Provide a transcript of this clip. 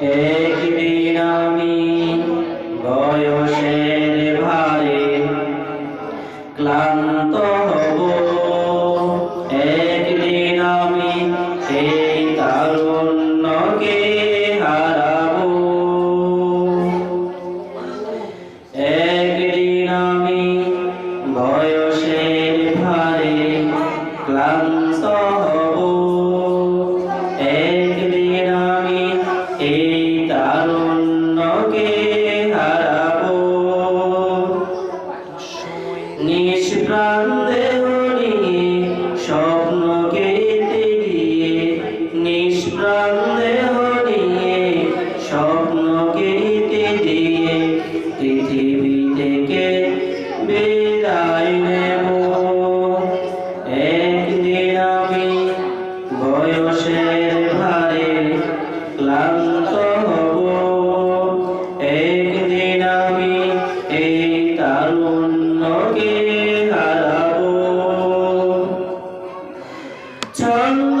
একদিন আমি বয়সের ভারে ক্লান্ত হব। একদিন আমি সেই তারুণ্যকে হারাবো। একদিন আমি বয়সের ভারে ক্লান্ত হব। তারুণ্যকে হারাবো। নিষ্প্রাণ দেহ নিয়ে স্বপ্ন কেটে গিয়ে নিষ্প্রাণ দেহ নিয়ে স্বপ্ন কেটে দিয়ে পৃথিবী থেকে বিদায় নেব। একদিন আমি বয়সের ভারে ক্লান্ত তারুণ্যকে হারাবো। ছন্দ